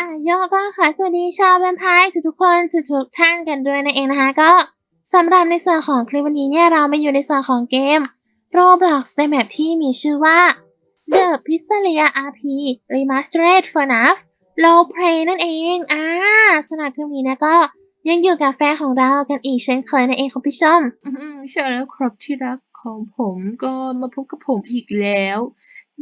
อะโยก็ขอสวัสดีชาวแวมไพร์ทุกๆคนทุกๆท่านกันด้วยนั่นเองนะคะ ก็สำหรับในส่วนของคลิปวันนี้เนี่ยเรามาอยู่ในส่วนของเกม Roblox ในแมปที่มีชื่อว่า The Pizzeria RP Remastered FNAF Low Play นั่นเองอ่าสำหรับคลิปนี้นะก็ยังอยู่กับแฟนของเรากันอีกเช่นเคยนั่นเองคุณผู้ชมอืมใช่แล้วครับที่รักของผมก็มาพบกับผมอีกแล้ว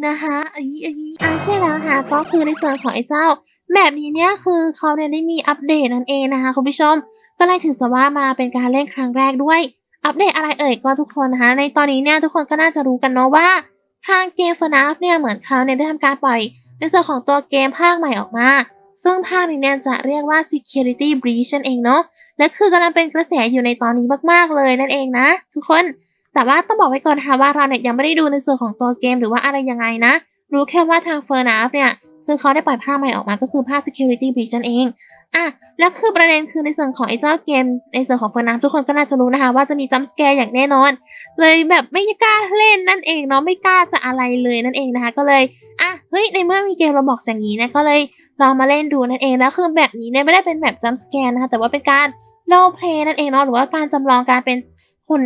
นะคะอันนี้อันนี้อ่าใช่แล้วค่ะก็คือในส่วนของไอ้เจ้า แบบนี้เนี่ยคือเขาเนี่ยได้มีอัปเดตนั่นเองนะคะคุณผู้ชม ก็เลยถือซะว่ามาเป็นการเล่นครั้งแรกด้วย อัปเดตอะไรเอ่ยก็ทุกคนนะคะ ในตอนนี้เนี่ยทุกคนก็น่าจะรู้กันเนาะว่าทางเกม FNAF เนี่ยเหมือนเขาเนี่ยได้ทำการปล่อย ในส่วนของตัวเกมภาคใหม่ออกมา ซึ่งภาคนี้เนี่ยจะเรียกว่า Security Breach นั่นเองเนาะและคือกำลังเป็นกระแสอยู่ในตอนนี้มากๆเลยนั่นเองนะ ทุกคนแต่ว่าต้องบอกไว้ก่อนนะคะว่าเราเนี่ยยังไม่ได้ดูในส่วนของตัวเกมหรือว่าอะไรยังไงนะ รู้แค่ว่าทาง FNAF เนี่ย คือเขาได้ปล่อยภาคใหม่ออกมาก็คือภาค Security Breach นั่นเองอะแล้วคือประเด็นคือในส่วนของไอ้เจ้าเกม ในส่วนของ FNAF ทุกคนก็น่าจะรู้นะคะ ว่าจะมีจัมป์สแกร์อย่างแน่นอน เลยแบบไม่กล้าเล่นนั่นเองเนาะไม่กล้าจะอะไรเลยนั่นเองนะคะ ก็เลยอะเฮ้ยในเมื่อมีเกมเราบอกอย่างนี้นะก็เลยลองมาเล่นดูนั่นเองแล้วคือแบบนี้เนี่ยไม่ได้เป็นแบบจัมป์สแกร์นะคะแต่ว่าเป็นการโลเพลย์นั่นเองเนาะหรือว่าการจำลองการเป็นหุ่น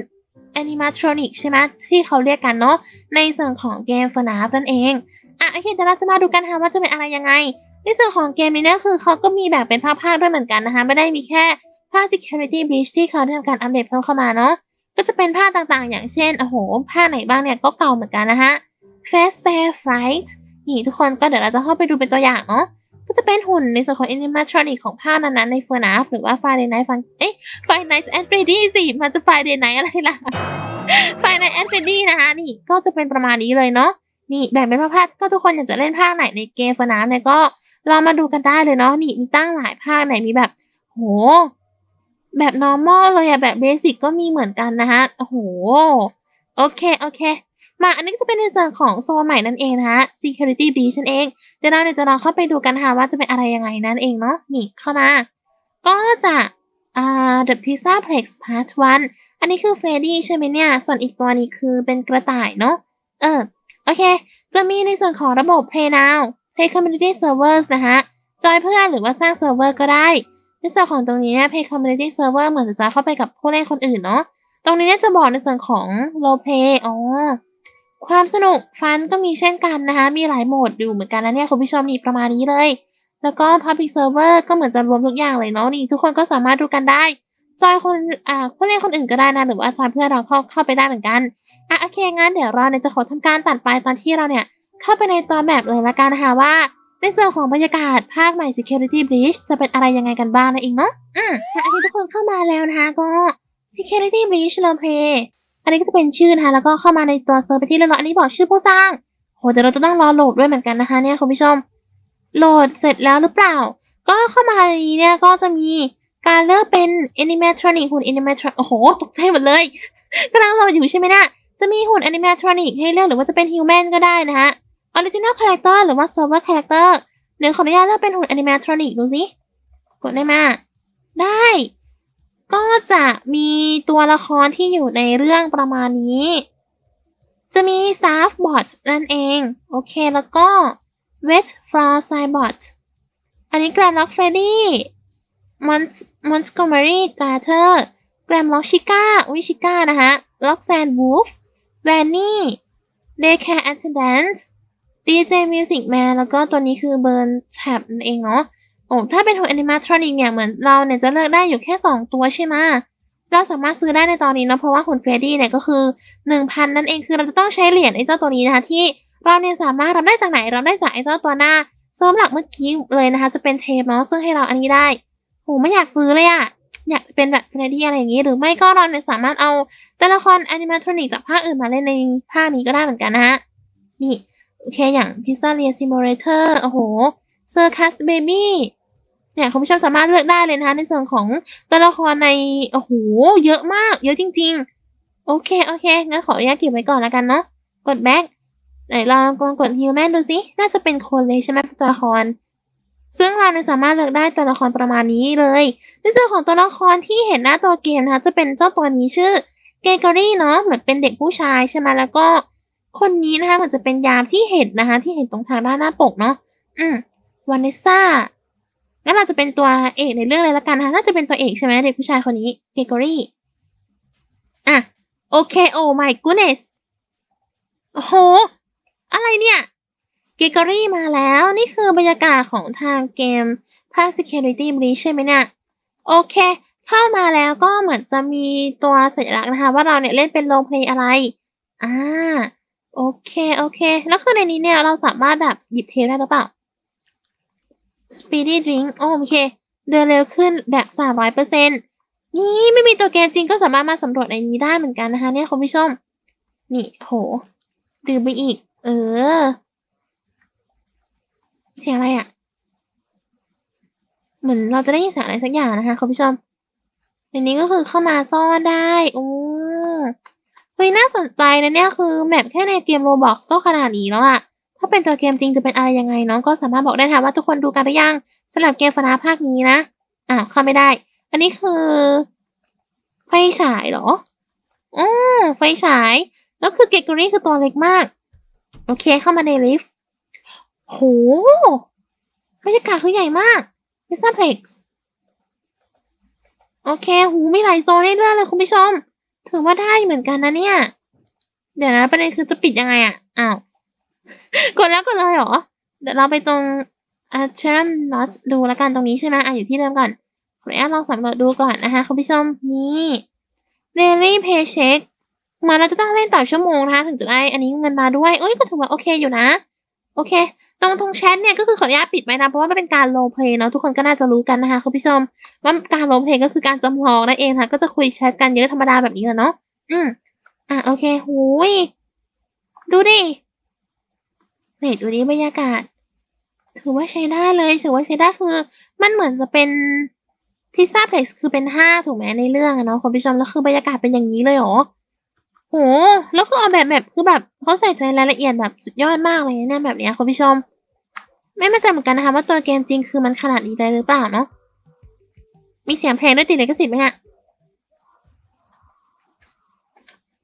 แอนิมาทรอนิกใช่ไหมที่เขาเรียกกันเนาะในส่วนของเกม FNAF นั่นเอง โอเคเดี๋ยวเราจะมาดูกันค่ะว่าจะเป็นอะไรยังไง ในส่วนของเกมนี้เนี่ยคือเขาก็มีแบบเป็นภาคๆด้วยเหมือนกันนะคะ ไม่ได้มีแค่ภาค Security Breach ที่เขาได้ทำการอัปเดตเพิ่มเข้ามาเนาะก็จะเป็นภาคต่างๆ อย่างเช่นโอ้โหภาคไหนบ้างเนี่ยก็เก่าเหมือนกันนะคะ Fastbear Fright นี่ทุกคนก็เดี๋ยวเราจะเข้าไปดูเป็นตัวอย่างเนาะก็จะเป็นหุ่นในส่วนของ animatronic ของภาคนั้นๆใน FNAF หรือว่า Friday Night Fun เอ๊ะ Friday Night at Freddy สิมันจะ Friday Night อะไรล่ะ Friday Night at Freddy นะคะนี่ก็จะเป็นประมาณนี้เลยเนาะ นี่แบ่งเป็นภาคๆก็ทุกคนอยากจะเล่นภาคไหนในเกม FNAF เนี่ยก็ลองมาดูกันได้เลยเนาะนี่มีตั้งหลายภาคไหนมีแบบ โห แบบ normal เลยอะแบบ basic ก็มีเหมือนกันนะคะโอ้โห โอเค โอเค มาอันนี้ก็จะเป็นในส่วนของโซนใหม่นั่นเองนะคะ security breach นั่นเอง เดี๋ยวเราเนี่ยจะลองเข้าไปดูกันค่ะว่าจะเป็นอะไรยังไงนั่นเองเนาะนี่เข้ามา ก็จะอ่า the pizza plex part 1อันนี้คือเฟรดดี้ใช่ไหมเนี่ย ส่วนอีกตัวนี้คือเป็นกระต่ายเนาะเออ โอเค จะมีในส่วนของระบบ play now play community servers นะคะจอยเพื่อนหรือว่าสร้างเซิร์ฟเวอร์ก็ได้ ในส่วนของตรงนี้เนี่ย play community server เหมือนจะจอยเข้าไปกับผู้เล่นคนอื่นเนาะ ตรงนี้เนี่ยจะบอกในส่วนของ role play อ๋อ ความสนุกฟันก็มีเช่นกันนะคะ มีหลายโหมดอยู่เหมือนกันนะเนี่ยคุณผู้ชมนี่ประมาณนี้เลย แล้วก็ Public Server ก็เหมือนจะรวมทุกอย่างเลยเนาะนี่ทุกคนก็สามารถดูกันได้ จอยคนอ่าผู้เล่นคนอื่นก็ได้นะหรือว่าจอยเพื่อนเราเข้าเข้าไปได้เหมือนกันอะโอเคงั้นเดี๋ยวเราเนี่ยจะขอทำการตัดไปตอนที่เราเนี่ยเข้าไปในตัวแบบเลยละกันนะคะว่า ในส่วนของบรรยากาศภาคใหม่ Security Breach จะเป็นอะไรยังไงกันบ้างนะเองเนาะอืมอะอันนี้ทุกคนเข้ามาแล้วนะคะก็ Security Breach Role Play อันนี้ก็จะเป็นชื่อนะคะแล้วก็เข้ามาในตัวเซิร์ฟไปที่เรียบร้อยอันนี้บอกชื่อผู้สร้างโหเดี๋ยวเราจะต้องรอโหลดด้วยเหมือนกันนะคะเนี่ยคุณผู้ชมโหลดเสร็จแล้วหรือเปล่า ก็เข้ามาในนี้เนี่ยก็จะมี การเลือกเป็น animatronic หุ่น animatronic โอ้โห ตกใจหมดเลยกำลังรออยู่ใช่ไหมเนี่ยจะมีหุ่น animatronic ให้เลือกหรือว่าจะเป็น human ก็ได้นะคะ original character หรือว่า server character เดี๋ยวขออนุญาตเลือกเป็นหุ่น animatronic ดูสิ กดได้มา ได้ ก็จะมีตัวละครที่อยู่ในเรื่องประมาณนี้ จะมี staff bot นั่นเอง โอเค แล้วก็ wet floor side bot อันนี้ glam lock freddy Mont montgomery garter glam lock chica อุ้ย chica นะคะ lock sand wolf Vanny daycare attendant DJ music man แล้วก็ตัวนี้คือ burn tab นั่นเองเนาะโอ้ถ้าเป็นหุ่น animatronic เนี่ยเหมือนเราเนี่ยจะเลือกได้อยู่แค่ 2 ตัวใช่ไหมเราสามารถซื้อได้ในตอนนี้เนาะเพราะว่าหุ่นเฟรดดี้เนี่ยก็คือ 1,000 นั่นเองคือเราจะต้องใช้เหรียญไอ้เจ้าตัวนี้นะคะที่เราเนี่ยสามารถรับได้จากไหนเราได้จากไอ้เจ้าตัวหน้าเซิร์ฟหลักเมื่อกี้เลยนะคะ จะเป็นเทปเนาะซึ่งให้เราอันนี้ได้ โหไม่อยากซื้อเลยอะอยากเป็นแบบเฟรดดี้อะไรอย่างงี้ หรือไม่ก็เราเนี่ยสามารถเอาตัวละคร animatronic จากภาคอื่นมาเล่นในภาคนี้ก็ได้เหมือนกันนะฮะ นี่โอเคอย่าง Pizzeria Simulator โอ้โห Circus Baby เนี่ยคุณผู้ชมสามารถเลือกได้เลยนะคะในส่วนของตัวละครในโอ้โหเยอะมาก เยอะจริง ๆ โอเคโอเคงั้นขออนุญาตเก็บไว้ก่อนแล้วกันเนาะกด back ไหนลองลองกด human ดูสิน่าจะเป็นคนเลยใช่ไหมตัวละคร ซึ่งเราเนี่ยสามารถเลือกได้ตัวละครประมาณนี้เลยในส่วนของตัวละครที่เห็นหน้าตัวเกมนะคะจะเป็นเจ้าตัวนี้ชื่อเกเกอรี่เนาะเหมือนเป็นเด็กผู้ชายใช่ไหมแล้วก็คนนี้นะคะเหมือนจะเป็นยามที่เห็นนะคะ ที่เห็นตรงทางด้านหน้าปกเนาะอืมวานเนสซ่างั้นเราจะเป็นตัวเอกในเรื่องเลยละกันนะคะน่าจะเป็นตัวเอกใช่ไหมเด็กผู้ชายคนนี้เกเกอรี่อะโอเคโอ้ my goodness โอ้โห อะไรเนี่ย กเกอรี่มาแล้วนี่คือบรรยากาศของทางเกมภาค Security Breach ใช่ไหมเนี่ยโอเค เข้ามาแล้วก็เหมือนจะมีตัวสัญลักษณ์นะคะ ว่าเราเนี่ยเล่นเป็นโรลเพลย์อะไร อ่า โอเค โอเค แล้วคือในนี้เนี่ย เราสามารถแบบหยิบเทปได้หรือเปล่า Speedy Drink โอเค เดินเร็วขึ้นแบบสามร้อยเปอร์เซ็นนี่ไม่มีตัวเกมจริงก็สามารถมาสำรวจในนี้ได้เหมือนกันนะคะ เนี่ยคุณผู้ชม นี่โห ดื่มไปอีก เออ เสียงอะไรอะ่ะ เหมือนเราจะได้ยินเสียงอะไรสักอย่างนะคะคุณผู้ชมในนี้ก็คือเข้ามาซ่อนได้โอ้เฮ้ยน่าสนใจนะเนี่ยคือแมปแค่ในเกม Roblox ก็ขนาดนี้แล้วอะถ้าเป็นตัวเกมจริงจะเป็นอะไรยังไงน้องก็สามารถบอกได้ค่ะว่าทุกคนดูกันหรือยังสำหรับเกมฟนาภาคนี้นะอ้าวเข้าไม่ได้ อันนี้คือไฟฉายเหรออ๋อไฟฉาย แล้วคือเกเกอรี่คือตัวเล็กมาก โอเคเข้ามาในลิฟต์ โหบรรยากาศคือใหญ่มากพิซซ่าเพล็กซ์โอเค หูมีหลายโซนให้เลือกเลยคุณผู้ชม ถือว่าได้เหมือนกันนะเนี่ย เดี๋ยวนะประเด็นคือจะปิดยังไงอะอ้าว กดแล้วกดเลยเหรอ เดี๋ยวเราไปตรง a t e r u m Not ดูแล้วกันตรงนี้ใช่ไหมอะอยู่ที่เดิมก่อนขออนุญาตลองสำรวจดูก่อนนะคะคุณผู้ชมนี่ Daily Paycheck มาเราจะต้องเล่นต่อชั่วโมงนะคะถึงจะได้อันนี้เงินมาด้วยเอ้ยก็ถือว่าโอเคอยู่นะ โอเค ตรงตรงแชทเนี่ยก็คือขออนุญาตปิดไว้นะ เพราะว่ามันเป็นการโรลเพลย์เนาะทุกคนก็น่าจะรู้กันนะคะคุณผู้ชมว่าการโรลเพลย์ก็คือการจำลองนั่นเองค่ะ ก็จะคุยแชทกันเยอะธรรมดาแบบนี้แหละเนาะอืมอะโอเคหูยดูดิเนี่ดูดิบรรยากาศ ถือว่าใช้ได้เลยถือว่าใช้ได้คือ มันเหมือนจะเป็นพิซซ่าเพล็กซ์คือเป็นห้าถูกไหมในเรื่องอะเนาะคุณผู้ชมแล้วคือบรรยากาศเป็นอย่างนี้เลยเหรอโหแล้วคือออกแบบแบบคือแบบเขาใส่ใจรายละเอียดแบบสุดยอดมากเลยนะเนี่ยแบบเนี้ยคุณผู้ชม ไม่มั่นใจเหมือนกันนะคะว่าตัวเกมจริงคือมันขนาดนี้ได้หรือเปล่าเนาะ มีเสียงเพลงด้วยติดเลิขสิทธิ์ไหมฮะ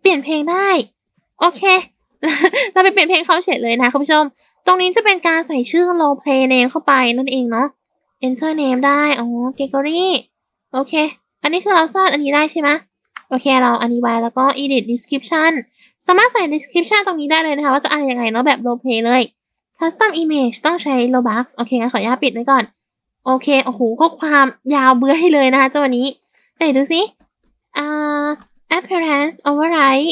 เปลี่ยนเพลงได้ โอเค เราไปเปลี่ยนเพลงเขาเฉยเลยนะคุณผู้ชม ตรงนี้จะเป็นการใส่ชื่อ role play name เข้าไปนั่นเองเนาะ enter name ได้ อ๋อ Gregory โอเค อันนี้คือเราสร้างอันนี้ได้ใช่ไหมโอเค เราอันนี้ไว้แล้วก็ edit description สามารถใส่ description ตรงนี้ได้เลยนะคะ ว่าจะอะไรยังไงเนาะแบบ role play เลย custom image ต้องใช้ robux โอเคงั้นขออนุญาตปิดไว้ก่อน โอเค โอ้โหข้อความยาวเบื้อให้เลยนะคะเจ้าวันนี้ไหนดูสิอ่า appearance override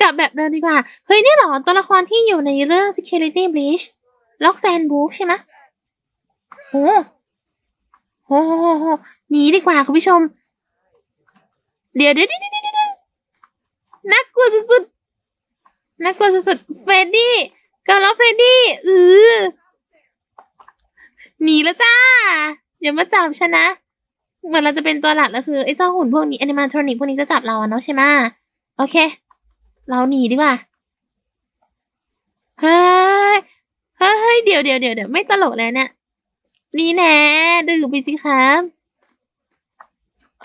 กลับแบบเดิมดีกว่า เฮ้ย นี่หรอ ตัวละครที่อยู่ในเรื่อง Security Breach ล็อกแซนบูฟใช่ไหมโอ้โหโหโหหนีดีกว่าคุณผู้ชม เดี๋ยวเดี๋ยวเดี๋ยวเดี๋ยวเดี๋ยว น่ากลัวสุดๆน่ากลัวสุดๆเฟรดดี้กับล็อกเฟรดดี้เออหนีแล้วจ้าอย่ามาจับฉันนะเหมือนเราจะเป็นตัวหลักแล้วคือไอ้เจ้าหุ่นพวกนี้แอนิมาทรอนิกพวกนี้จะจับเราอะเนาะใช่ไหมโอเค เราหนีดีกว่าเฮ้ยเฮ้ยเดี๋ยวเดี๋ยวเดี๋ยวเดี๋ยวไม่ตลกแล้วเนี่ยนี่แน่ดื่มไปสิครับ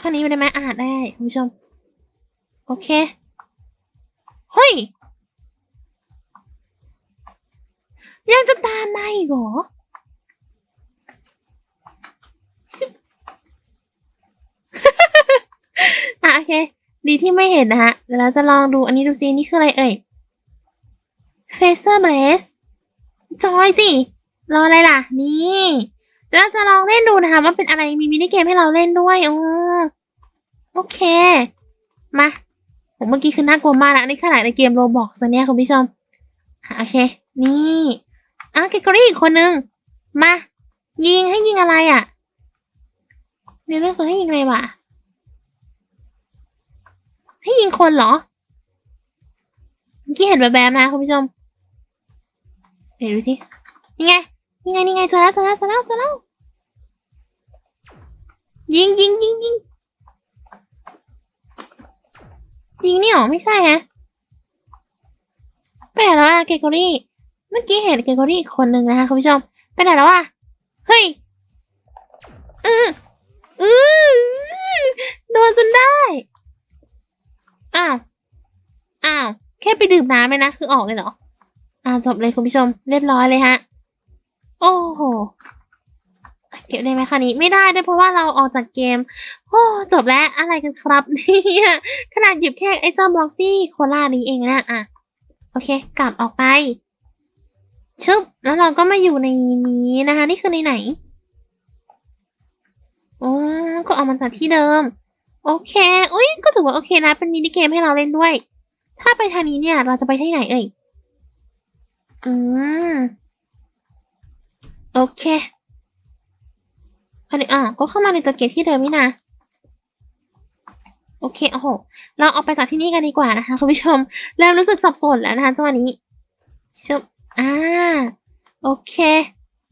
ข้างนี้ไม่ได้ไหมอาจได้คุณผู้ชม โอเค เฮ้ย ยังจะตามมาอีกเหรออะโอเค ดีที่ไม่เห็นนะฮะ เดี๋ยวเราจะลองดูอันนี้ดูซินี่คืออะไรเอ่ย Phaser Blaze จอยสิ รออะไรล่ะ นี่เดี๋ยวเราจะลองเล่นดูนะคะว่าเป็นอะไรมีมินิเกมให้เราเล่นด้วยอ๋อโอเค มา ผมเมื่อกี้คือน่ากลัวมากนะอันนี่ขนาดในเกมโรบอกนะเนี่ยคุณผู้ชมโอเค นี่อะเกกอรี่อีกคนนึง มา ยิงให้ยิงอะไรอะในเรื่องคือให้ยิงอะไรวะให้ยิงคนเหรอ เมื่อกี้เห็นแบบๆนะคุณผู้ชม เดี๋ยวดูสินี่ไงนี่ไงนี่ไงเจอแล้วเจอแล้วเจอแล้วเจอแล้วยิงยิงยิงยิง ยิงนี่หรอไม่ใช่ฮะไปไหนแล้วอะเกเกอรี่เมื่อกี้เห็นเกเกอรี่อีกคนหนึ่งนะคะคุณผู้ชมไปไหนแล้วอะเฮ้ยเออเออโดนจนได้อ้าวอ้าวแค่ไปดื่มน้ำเลยนะคือออกเลยเหรออ่าจบเลยคุณผู้ชมเรียบร้อยเลยฮะ โอ้โห ก็บได้ไหมคะนี้ไม่ได้ด้วยเพราะว่าเราออกจากเกม โอ้จบแล้วอะไรกันครับเนี่ยขนาดหยิบแค่ไอ้เจ้าบล็อกซี่โคลานี้เองนะอะโอเค กลับออกไปชึบแล้วเราก็มาอยู่ในนี้นะคะ นี่คือในไหนโอ้ก็เอามันจากที่เดิม โอเคอุ้ยก็ถือว่าโอเคนะ เป็นมินิเกมให้เราเล่นด้วย ถ้าไปทางนี้เนี่ย เราจะไปที่ไหนเอ่ยอืมโอเค อันนี้อะก็เข้ามาในตัวเกตที่เดิมนี่นะโอเคโอ้โหเราออกไปจากที่นี่กันดีกว่านะคะคุณผู้ชมเริ่มรู้สึกสับสนแล้วนะคะจังหวะนี้ชึบอ่าโอเค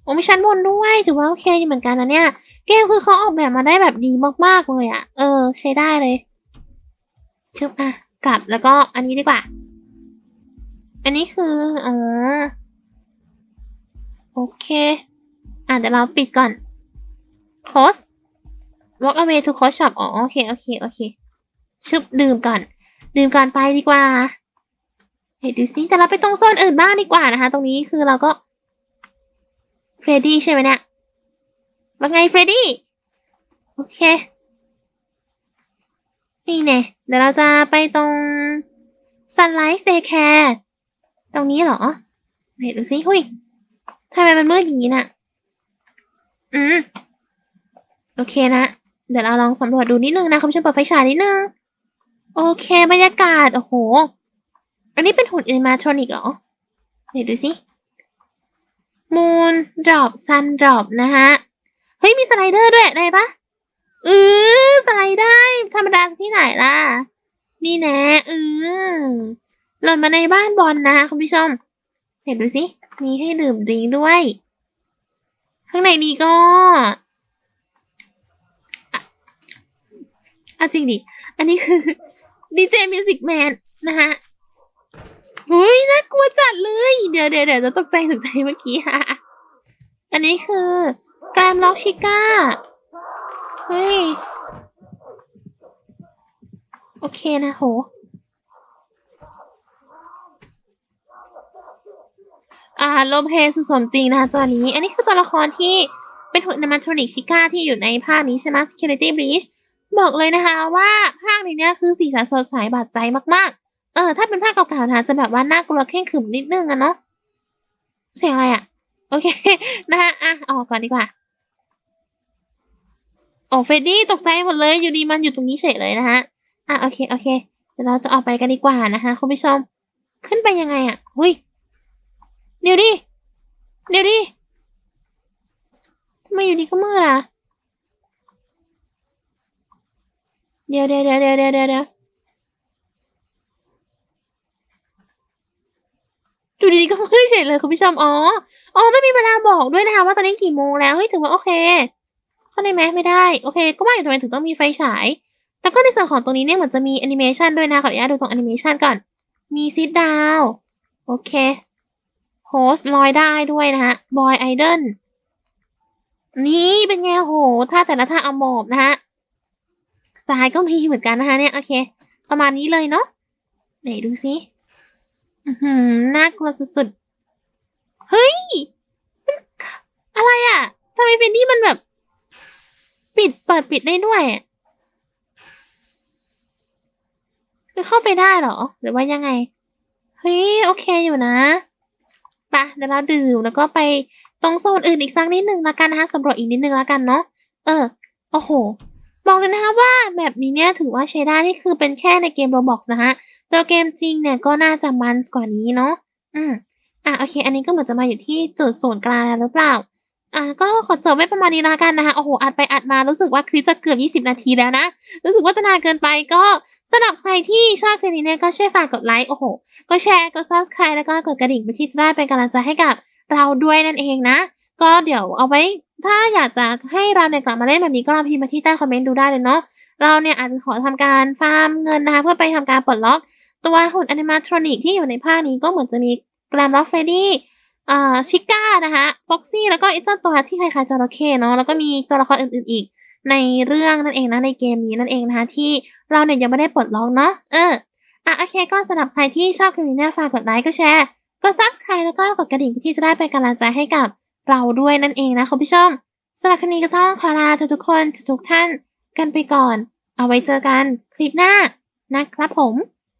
โอ้มีชั้นบนด้วยถือว่าโอเคอยู่เหมือนกันนะเนี่ยเกมคือเขาออกแบบมาได้แบบดีมากๆเลยอะ่ะ เออ ใช้ได้เลยชึบอะกลับแล้วก็อันนี้ดีกว่า อันนี้คืออ๋อโอเค อะเดี๋ยวเราปิดก่อน close walk away to close shop อ๋อโอเค โอเค โอเค ชึบดื่มก่อน ดื่มก่อนไปดีกว่าเฮ้ยดูสิแต่เราไปตรงโซนอื่นบ้างดีกว่านะคะ ตรงนี้คือเราก็เฟรดดี้ใช่ไหมเนี่ยว่าไงเฟรดดี้ โอเค นี่แน่เดี๋ยวเราจะไปตรง Sunrise Daycare ตรงนี้เหรอไหนดูสิหุยทำไมมันมืดอย่างนี้น่ะ อืม โอเคนะ เดี๋ยวเราลองสำรวจดูนิดนึงนะคุณผู้ชมเปิดไฟฉายนิดนึง โอเค บรรยากาศ โอ้โห อันนี้เป็นหุ่นอินมาทรอนิกเหรอ เดี๋ยวดูสิมูนดรอปซันดรอปนะฮะ เฮ้ย มีสไลเดอร์ด้วย ได้ปะเออสไลด์ได้ ธรรมดาที่ไหนล่ะ นี่แน่เออหล่นมาในบ้านบอลนะคะคุณผู้ชม เห็นดูสิ มีให้ดื่มดริงด้วย ข้างในนี้ก็อะ อะจริงดิ อันนี้คือดีเจมิวสิกแมนนะคะหุยน่ากลัวจัดเลย เดี๋ยวเดี๋ยวเดี๋ยวจะตกใจตกใจเมื่อกี้ค่ะ อันนี้คือการล็อกชิก้า เฮ้ย โอเคนะโห อ่าโลเพสุสมจริงนะคะตัวนี้ อันนี้คือตัวละครที่เป็นหุ่นนิมาทรอนิกชิก้าที่อยู่ในภาคนี้ใช่ไหม Security Breach บอกเลยนะคะว่าภาคนี้เนี่ยคือสีสันสดใสบาดใจมากๆ เออ ถ้าเป็นภาคเก่าๆนะจะแบบว่าน่ากลัวเข่งขึมนิดนึงอะเนาะเสียงอะไรอะโอเคนะคะอะออกก่อนดีกว่าโอ้เฟดดี้ตกใจหมดเลยอยู่ดีมันอยู่ตรงนี้เฉยเลยนะคะอะโอเคโอเคเดี๋ยวเราจะออกไปกันดีกว่านะคะคุณผู้ชมขึ้นไปยังไงอะหุยเดี๋ยวดิเดี๋ยวดิทำไมอยู่ดีก็มืดอะ เดี๋ยวเดี๋ยวเดี๋ยวเดี๋ยวเดี๋ยวเดี๋ยวเดี๋ยวดูดีก็ไมืดเฉยเลยคุณผู้ชม อ๋อ อ๋อ ไม่มีเวลาบอกด้วยนะคะว่าตอนนี้กี่โมงแล้ว เฮ้ยถือว่าโอเค เข้าได้ไหมไม่ได้ โอเค ก็ว่าอยู่ทำไมถึงต้องมีไฟฉาย แล้วก็ในส่วนของตรงนี้เนี่ยเหมือนจะมีแอนิเมชันด้วยนะ ขออนุญาตดูตรงแอนิเมชันก่อน มีซิดดาว โอเคโฮสต์ลอยได้ด้วยนะฮะ บอยไอดอลนี่เป็นไงโหท่าแต่ละท่าเอาหมอบนะฮะ สายก็มีเหมือนกันนะคะเนี่ย โอเค ประมาณนี้เลยเนาะไหนดูสิหือน่ากลัวสุดๆ เฮ้ย อะไรอะ่ะทำไมเฟนดี้มันแบบ ปิดเปิดปิดได้ด้วยคือเข้าไปได้หรอ หรือว่ายังไง เฮ้ย โอเคอยู่นะปะเดี๋ยวเราดื่มแล้วก็ไปตรงโซนอื่นอีกสักนิดนึงละกันนะคะสำรวจอีกนิดนึงละกันเนาะเออ โอ้โห บอกเลยนะคะว่าแบบนี้เนี่ยถือว่าใช้ได้นี่คือเป็นแค่ในเกม Roblox นะฮะตัวเกมจริงเนี่ยก็น่าจะมันกว่านี้เนาะอืมอะโอเค อันนี้ก็เหมือนจะมาอยู่ที่จุดศูนย์กลางแล้วหรือเปล่าอะก็ขอจบไว้ประมาณนี้ละกันนะคะโอ้โหอัดไปอัดมารู้สึกว่าคลิปจะเกือบ 20 นาทีแล้วนะรู้สึกว่าจะนานเกินไปก็สำหรับใครที่ชอบคลิปนี้เนี่ยก็ช่วยฝากกดไลค์โอ้โหก็แชร์กด subscribe แล้วก็กดกระดิ่งเพื่อที่จะได้เป็นกำลังใจให้กับเราด้วยนั่นเองนะ ก็เดี๋ยวเอาไว้ ถ้าอยากจะให้เราเนี่ยกลับมาเล่นแบบนี้ก็ลองพิมพ์มาที่ใต้คอมเมนต์ดูได้เลยเนาะ เราเนี่ยอาจจะขอทำการฟาร์มเงินนะคะเพื่อไปทำการปลดล็อก ตัวหุ่นอนิมาทรอนิกที่อยู่ในภาคนี้ก็เหมือนจะมีแกรมล็อกเฟรดดี้อ่าชิก้านะคะฟ็อกซี่แล้วก็ไอ้เจ้าตัวที่คล้ายๆจระเข้เนาะแล้วก็มีตัวละครอื่นๆอีก ในเรื่องนั่นเองนะในเกมนี้นั่นเองนะคะที่เราเนี่ยยังไม่ได้ปลดล็อกเนาะเอออะโอเคก็สำหรับใครที่ชอบคลิปนี้ฝากกดไลค์กดแชร์กด subscribe แล้วก็กดกระดิ่งที่จะได้เป็นกำลังใจให้กับ เราด้วยนั่นเองนะคุณผู้ชมสำหรับคนี้ก็ต้องขอลาทุกๆคนทุกๆท่านกันไปก่อน เอาไว้เจอกันคลิปหน้านะครับผม